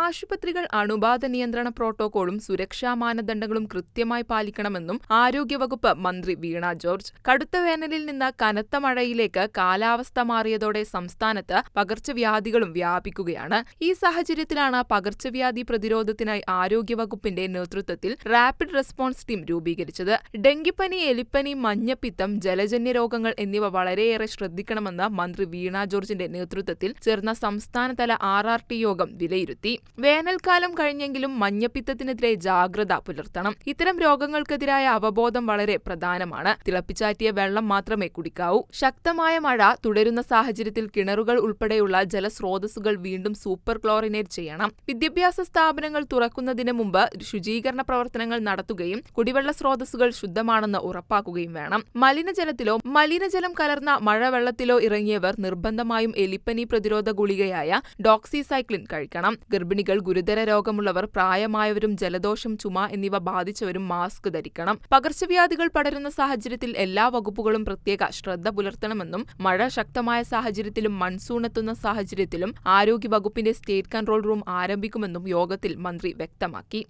ആശുപത്രികൾ അണുബാധ നിയന്ത്രണ പ്രോട്ടോകോളും സുരക്ഷാ മാനദണ്ഡങ്ങളും കൃത്യമായി പാലിക്കണമെന്നും ആരോഗ്യവകുപ്പ് മന്ത്രി വീണ ജോർജ് കടുത്ത വേനലിൽ നിന്ന് കനത്ത മഴയിലേക്ക് കാലാവസ്ഥ മാറിയതോടെ സംസ്ഥാനത്ത് പകർച്ചവ്യാധികളും വ്യാപിക്കുകയാണ്. ഈ സാഹചര്യത്തിലാണ് പകർച്ചവ്യാധി പ്രതിരോധത്തിനായി ആരോഗ്യവകുപ്പിന്റെ നേതൃത്വത്തിൽ റാപ്പിഡ് റെസ്പോൺസ് ടീം രൂപീകരിച്ചത്. ഡെങ്കിപ്പനി എലിപ്പനി മഞ്ഞപ്പിത്തം ജലജന്യ രോഗങ്ങൾ എന്നിവ വളരെയേറെ ശ്രദ്ധിക്കണമെന്ന് മന്ത്രി വീണ ജോർജിന്റെ നേതൃത്വത്തിൽ ചേർന്ന സംസ്ഥാനതല ആർ ആർ ടി യോഗം വിലയിരുത്തി. വേനൽക്കാലം കഴിഞ്ഞെങ്കിലും മഞ്ഞപ്പിത്തത്തിനെതിരെ ജാഗ്രത പുലർത്തണം. ഇത്തരം രോഗങ്ങൾക്കെതിരായ അവബോധം വളരെ പ്രധാനമാണ്. തിളപ്പിച്ചാറ്റിയ വെള്ളം മാത്രമേ കുടിക്കാവൂ. ശക്തമായ മഴ തുടരുന്ന സാഹചര്യത്തിൽ കിണറുകൾ ഉൾപ്പെടെയുള്ള ജലസ്രോതസ്സുകൾ വീണ്ടും സൂപ്പർ ക്ലോറിനേറ്റ് ചെയ്യണം. വിദ്യാഭ്യാസ സ്ഥാപനങ്ങൾ തുറക്കുന്നതിന് മുമ്പ് ശുചീകരണ പ്രവർത്തനങ്ങൾ നടത്തുകയും കുടിവെള്ള സ്രോതസ്സുകൾ ശുദ്ധമാണെന്ന് ഉറപ്പാക്കുകയും വേണം. മലിനജലത്തിലോ മലിനജലം കലർന്ന മഴവെള്ളത്തിലോ ഇറങ്ങിയവർ നിർബന്ധമായും എലിപ്പനി പ്രതിരോധ ഗുളികയായ ഡോക്സിസൈക്ലിൻ കഴിക്കണം. ഗർഭിണികൾ ഗുരുതര രോഗമുള്ളവർ പ്രായമായവരും ജലദോഷം ചുമ എന്നിവ ബാധിച്ചവരും മാസ്ക് ധരിക്കണം. പകർച്ചവ്യാധികൾ പടരുന്ന സാഹചര്യത്തിൽ എല്ലാ വകുപ്പുകളും പ്രത്യേക ശ്രദ്ധ പുലർത്തണമെന്നും മഴ ശക്തമായ സാഹചര്യത്തിലും മൺസൂൺ എത്തുന്ന സാഹചര്യത്തിലും ആരോഗ്യ വകുപ്പിന്റെ സ്റ്റേറ്റ് കൺട്രോൾ റൂം ആരംഭിക്കുമെന്നും യോഗത്തിൽ മന്ത്രി വ്യക്തമാക്കി.